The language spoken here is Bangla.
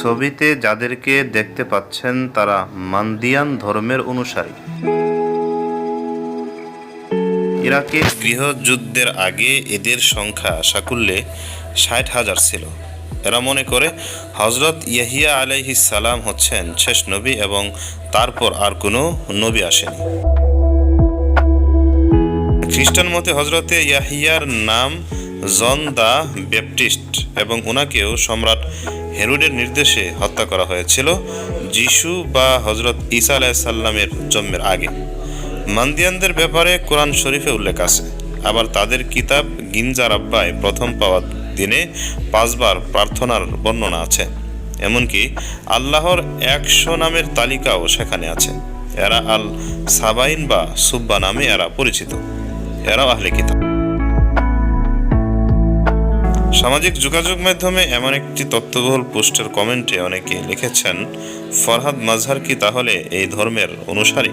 ছবিতে যাদেরকে দেখতে পাচ্ছেন তারা মান্দিয়ান ধর্মের অনুসারী। ইরাকে গৃহযুদ্ধের আগে এদের সংখ্যা সাকুল্যে ষাট হাজার ছিল। এরা মনে করে হজরত ইয়াহিয়া আলাইহিস সালাম হচ্ছেন শেষ নবী এবং তারপর আর কোনো নবী আসেনি। খ্রিস্টান মতে হজরতে ইয়াহিয়ার নাম জন দা ব্যাপটিস্ট এবং ওনাকেও সম্রাট হেরুডের নির্দেশে হত্যা করা হয়েছিল যিশু বা হজরত ঈসা আলাইসাল্লামের জন্মের আগে। মান্দিয়ানদের ব্যাপারে কোরআন শরীফে উল্লেখ আছে। আবার তাদের কিতাব গিনজার আব্বায় প্রথম পাওয়া দিনে পাঁচবার প্রার্থনার বর্ণনা আছে। এমনকি আল্লাহর একশো নামের তালিকাও সেখানে আছে। এরা আল সাবাইন বা সুব্বা নামে এরা পরিচিত। এরাও আহলে কিতাব। সামাজিক যোগাযোগ মাধ্যমে এমন একটি তত্ত্ববহুল পোস্টের কমেন্টে অনেকে লিখেছেন, ফরহাদ মাজহার কি তাহলে এই ধর্মের অনুসারী?